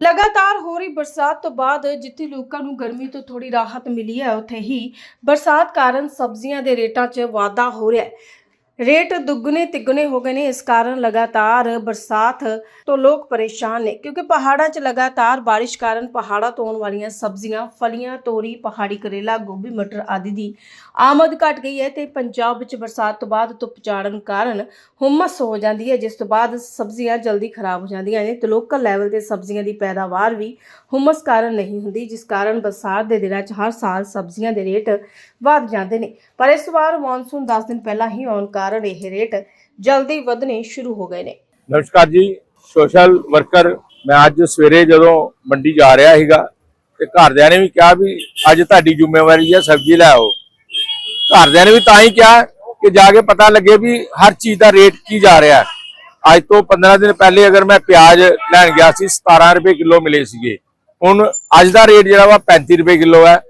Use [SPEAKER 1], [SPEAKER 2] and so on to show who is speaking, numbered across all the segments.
[SPEAKER 1] ਲਗਾਤਾਰ ਹੋ ਰਹੀ ਬਰਸਾਤ ਤੋਂ ਬਾਅਦ ਜਿੱਥੇ ਲੋਕਾਂ ਨੂੰ ਗਰਮੀ ਤੋਂ ਥੋੜੀ ਰਾਹਤ ਮਿਲੀ ਹੈ, ਉੱਥੇ ਹੀ ਬਰਸਾਤ ਕਾਰਨ ਸਬਜ਼ੀਆਂ ਦੇ ਰੇਟਾਂ 'ਚ ਵਾਧਾ ਹੋ ਰਿਹਾ ਹੈ। ਰੇਟ ਦੁੱਗਣੇ ਤਿੱਗਣੇ ਹੋ ਗਏ ਨੇ, ਇਸ ਕਾਰਨ ਲਗਾਤਾਰ ਬਰਸਾਤ ਤੋਂ ਲੋਕ ਪਰੇਸ਼ਾਨ ਨੇ, ਕਿਉਂਕਿ ਪਹਾੜਾਂ 'ਚ ਲਗਾਤਾਰ ਬਾਰਿਸ਼ ਕਾਰਨ ਪਹਾੜਾਂ ਤੋਂ ਆਉਣ ਵਾਲੀਆਂ ਸਬਜ਼ੀਆਂ, ਫਲੀਆਂ, ਤੋਰੀ, ਪਹਾੜੀ ਕਰੇਲਾ, ਗੋਭੀ, ਮਟਰ ਆਦਿ ਦੀ ਆਮਦ ਘਟ ਗਈ ਹੈ ਤੇ ਪੰਜਾਬ ਵਿੱਚ ਬਰਸਾਤ ਤੋਂ ਬਾਅਦ ਧੁੱਪ ਚਾੜਨ ਕਾਰਨ ਹੁਮਸ ਹੋ ਜਾਂਦੀ ਹੈ, ਜਿਸ ਤੋਂ ਬਾਅਦ ਸਬਜ਼ੀਆਂ ਜਲਦੀ ਖਰਾਬ ਹੋ ਜਾਂਦੀਆਂ ਨੇ ਤੇ ਲੋਕਲ ਲੈਵਲ ਤੇ ਸਬਜ਼ੀਆਂ ਦੀ ਪੈਦਾਵਾਰ ਵੀ ਹੁਮਸ ਕਾਰਨ ਨਹੀਂ ਹੁੰਦੀ, ਜਿਸ ਕਾਰਨ ਬਰਸਾਤ ਦੇ ਦਿਨਾਂ 'ਚ ਹਰ ਸਾਲ ਸਬਜ਼ੀਆਂ ਦੇ ਰੇਟ ਵੱਧ ਜਾਂਦੇ ਨੇ। ਪਰ ਇਸ ਵਾਰ ਮੌਨਸੂਨ 10 ਦਿਨ ਪਹਿਲਾਂ ਹੀ ਆਉਣ ਕਾਰਨ ਇਹ ਰੇਟ ਜਲਦੀ ਵਧਣੇ ਸ਼ੁਰੂ ਹੋ ਗਏ ਨੇ।
[SPEAKER 2] ਨਮਸਕਾਰ ਜੀ ਸੋਸ਼ਲ ਵਰਕਰ ਮੈਂ ਅੱਜ ਸਵੇਰੇ ਜਦੋਂ ਮੰਡੀ ਜਾ ਰਿਹਾ ਸੀਗਾ ਤੇ ਘਰਦਿਆਂ ਨੇ ਵੀ ਕਿਹਾ ਵੀ ਅੱਜ ਤੁਹਾਡੀ ਜ਼ਿੰਮੇਵਾਰੀ ਹੈ ਸਬਜ਼ੀ ਲੈ ਆਓ। ਘਰਦਿਆਂ ਨੇ ਵੀ ਤਾਂ ਹੀ ਕਿਹਾ ਕਿ ਜਾ ਕੇ ਪਤਾ ਲੱਗੇ ਵੀ ਹਰ ਚੀਜ਼ ਦਾ ਰੇਟ ਕੀ ਜਾ ਰਿਹਾ ਅੱਜ ਤੋਂ 15 ਦਿਨ ਪਹਿਲੇ ਅਗਰ ਮੈਂ ਪਿਆਜ਼ ਲੈਣ ਗਿਆ ਸੀ 17 ਰੁਪਏ ਕਿਲੋ ਮਿਲੇ ਸੀਗੇ। ਹੁਣ ਅੱਜ ਦਾ ਰੇਟ ਜਿਹੜਾ ਵਾ 35 ਰੁਪਏ ਕਿਲੋ ਹੈ।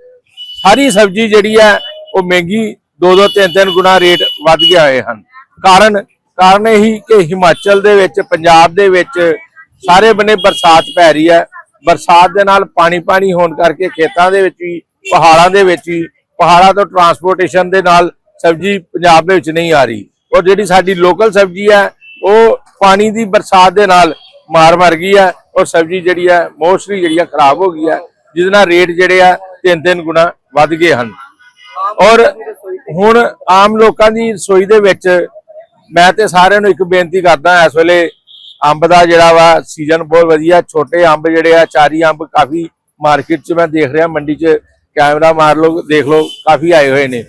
[SPEAKER 2] ਸਾਰੀ ਸਬਜ਼ੀ ਜਿਹੜੀ ਹੈ ਉਹ ਮਹਿੰਗੀ 2-2 3-3 ਗੁਣਾ ਰੇਟ ਵੱਧ ਗਏ ਹੋਏ ਹਨ। ਕਾਰਨ ਕਾਰਨ ਇਹੀ ਕਿ ਹਿਮਾਚਲ ਦੇ ਵਿੱਚ, ਪੰਜਾਬ ਦੇ ਵਿੱਚ ਸਾਰੇ ਬੰਨੇ ਬਰਸਾਤ ਪੈ ਰਹੀ ਹੈ। ਬਰਸਾਤ ਦੇ ਨਾਲ ਪਾਣੀ ਪਾਣੀ ਹੋਣ ਕਰਕੇ ਖੇਤਾਂ ਦੇ ਵਿੱਚ ਵੀ, ਪਹਾੜਾਂ ਦੇ ਵਿੱਚ ਵੀ, ਪਹਾੜਾਂ ਤੋਂ ਟਰਾਂਸਪੋਰਟੇਸ਼ਨ ਦੇ ਨਾਲ ਸਬਜ਼ੀ ਪੰਜਾਬ ਦੇ ਵਿੱਚ ਨਹੀਂ ਆ ਰਹੀ। ਔਰ ਜਿਹੜੀ ਸਾਡੀ ਲੋਕਲ ਸਬਜ਼ੀ ਹੈ, ਉਹ ਪਾਣੀ ਦੀ ਬਰਸਾਤ ਦੇ ਨਾਲ ਮਾਰ ਮਰ ਗਈ ਹੈ। ਔਰ ਸਬਜ਼ੀ ਜਿਹੜੀ ਹੈ, ਮੋਸਟਲੀ ਜਿਹੜੀ ਹੈ, ਖਰਾਬ ਹੋ ਗਈ ਹੈ। ਜਿਹਦੇ ਨਾਲ ਰੇਟ ਜਿਹੜੇ ਆ ਤਿੰਨ ਤਿੰਨ ਗੁਣਾ ਵੱਧ ਗਏ ਹਨ। ਔਰ ਹੁਣ ਆਮ ਲੋਕਾਂ ਦੀ ਰਸੋਈ ਦੇ ਵਿੱਚ ਮੈਂ ਤੇ ਸਾਰਿਆਂ ਨੂੰ ਇੱਕ ਬੇਨਤੀ ਕਰਦਾ ਇਸ ਵੇਲੇ ਅੰਬ ਦਾ ਜਿਹੜਾ ਵਾ ਸੀਜ਼ਨ ਬਹੁਤ ਵਧੀਆ, ਛੋਟੇ ਅੰਬ ਜਿਹੜੇ ਆ, ਚਾਰੀ ਅੰਬ ਕਾਫੀ ਮਾਰਕੀਟ 'ਚ ਮੈਂ ਦੇਖ ਰਿਹਾ, ਮੰਡੀ 'ਚ ਕੈਮਰਾ ਮਾਰ ਲਓ, ਦੇਖ ਲਓ, ਕਾਫੀ ਆਏ ਹੋਏ ਨੇ।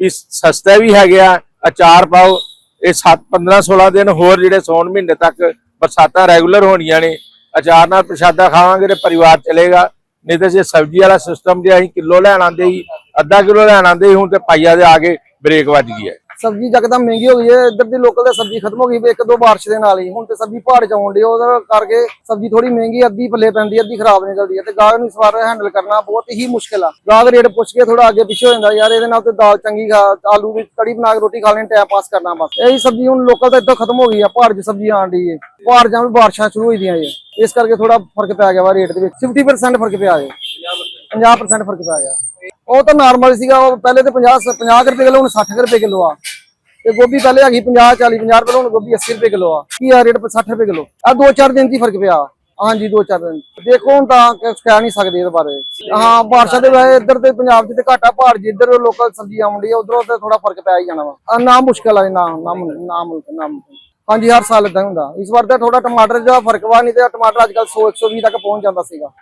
[SPEAKER 2] ਇਸ ਸਸਤਾ ਵੀ ਹੈਗੇ ਆ, ਅਚਾਰ ਪਾਓ, ਇਹ 7 15 16 ਦਿਨ ਹੋਰ ਜਿਹੜੇ ਸੌਣ ਮਹੀਨੇ ਤੱਕ ਬਰਸਾਤਾਂ ਰੈਗੂਲਰ ਹੋਣੀਆਂ ਨੇ, ਅਚਾਰ ਨਾਲ ਪ੍ਰਸ਼ਾਦਾ ਖਾਵਾਂਗੇ ਤੇ ਪਰਿਵਾਰ ਚਲੇਗਾ, ਨਹੀਂ ਤਾਂ ਜੇ ਸਬਜ਼ੀ ਵਾਲਾ ਸਿਸਟਮ ਜੇ ਅਸੀਂ ਕਿਲੋ ਲੈਣ ਆਂਦੇ ਹੀ ਅੱਧਾ ਕਿਲੋ ਲੈਣ ਆਂਦੇ ਹੁਣ ਤੇ ਪਾਈਆ ਦੇ ਆ ਕੇ ਬ੍ਰੇਕ ਵੱਜ ਗਈ ਹੈ।
[SPEAKER 3] ਸਬਜ਼ੀ ਜਕਦਮ ਮਹਿੰਗੀ ਹੋ ਗਈ ਹੈ, ਇੱਧਰ ਦੀ ਲੋਕਲ ਤੇ ਸਬਜ਼ੀ ਖਤਮ ਹੋ ਗਈ ਇੱਕ ਦੋ ਬਾਰਿਸ਼ ਦੇ ਨਾਲ ਹੀ। ਹੁਣ ਤੇ ਸਬਜ਼ੀ ਪਹਾੜ ਚ ਆਉਣ ਡਈ, ਉਹਦੇ ਕਰਕੇ ਸਬਜ਼ੀ ਥੋੜੀ ਮਹਿੰਗੀ, ਅੱਧੀ ਪੱਲੇ ਪੈਂਦੀ, ਅੱਧੀ ਖਰਾਬ ਨਿਕਲਦੀ ਹੈ ਤੇ ਗਾਹਕ ਨੂੰ ਇਸ ਵਾਰ ਹੈਂਡਲ ਕਰਨਾ ਬਹੁਤ ਹੀ ਮੁਸ਼ਕਿਲ ਆ। ਗਾਹਕ ਰੇਟ ਪੁੱਛ ਕੇ ਥੋੜਾ ਅੱਗੇ ਪਿੱਛੇ ਹੋ ਜਾਂਦਾ, ਯਾਰ ਇਹਦੇ ਨਾਲ ਤੇ ਦਾਲ ਚੰਗੀ ਖਾ, ਆਲੂ ਦੀ ਕੜੀ ਬਣਾ ਕੇ ਰੋਟੀ ਖਾ ਲੈਣੀ ਟਾਈਮ ਪਾਸ ਕਰਨਾ ਬਸ। ਇਹੀ ਸਬਜ਼ੀ ਹੁਣ ਲੋਕਲ ਤਾਂ ਇੱਧਰ ਖਤਮ ਹੋ ਗਈ ਆ, ਪਹਾੜ ਚ ਸਬਜ਼ੀ ਆਣ ਡਈ ਹੈ ਪਹਾੜ ਜਾਂ ਬਾਰਿਸ਼ਾਂ ਸ਼ੁਰੂ ਹੋਈ ਦੀਆਂ ਇਸ ਕਰਕੇ ਥੋੜਾ ਫ਼ਰਕ ਪੈ ਗਿਆ ਵਾ ਰੇਟ ਦੇ ਵਿੱਚ। 50% ਫ਼ਰਕ ਪਿਆ ਹੈ 50% ਫ਼ਰਕ ਪਿਆ ਗਿਆ ਉਹ ਤਾਂ ਨਾਰਮਲ ਸੀਗਾ, ਉਹ ਪਹਿਲੇ ਤੇ 50 50 ਰੁਪਏ ਕਿਲੋ, ਹੁਣ 60 ਰੁਪਏ ਕਿਲੋ ਆ। ਤੇ ਗੋਭੀ ਪਹਿਲੇ ਹੈਗੀ 50 40 50 ਰੁਪਏ ਹੁਣ ਗੋਭੀ 80 ਰੁਪਏ ਕਿਲੋ ਆ। ਕੀ ਆ ਰੇਟ 60 ਰੁਪਏ ਕਿਲੋ? ਆ ਦੋ ਚਾਰ ਦਿਨ ਦੀ ਫ਼ਰਕ ਪਿਆ। ਹਾਂਜੀ, ਦੋ ਚਾਰ ਦਿਨ ਦੇਖੋ ਹੁਣ ਤਾਂ ਕਹਿ ਨਹੀਂ ਸਕਦੇ ਇਹਦੇ ਬਾਰੇ। ਹਾਂ, ਬਾਰਿਸ਼ਾਂ ਦੇ ਵੈਸੇ ਇੱਧਰ ਤੇ ਪੰਜਾਬ 'ਚ ਤੇ ਘਾਟਾ ਪਹਾੜ ਜਿੱਧਰ ਲੋਕਲ ਸਬਜ਼ੀ ਆਉਂਦੀ ਆ ਉਧਰੋਂ ਤੇ ਥੋੜਾ ਫ਼ਰਕ ਪੈ ਹੀ ਜਾਣਾ ਵਾ। ਨਾ ਮੁਸ਼ਕਲ ਆ, ਨਾ ਨਾ ਨਾ ਨਾ ਹਾਂਜੀ, ਹਰ ਸਾਲ ਇਦਾਂ ਹੁੰਦਾ। ਇਸ ਵਾਰ ਤਾਂ ਥੋੜਾ ਟਮਾਟਰ ਦਾ ਫ਼ਰਕ ਵਾ, ਨਹੀਂ ਤੇ ਟਮਾਟਰ ਅੱਜ ਕੱਲ 100 120 ਤੱਕ ਪਹੁੰਚ ਜਾਂਦਾ ਸੀਗਾ।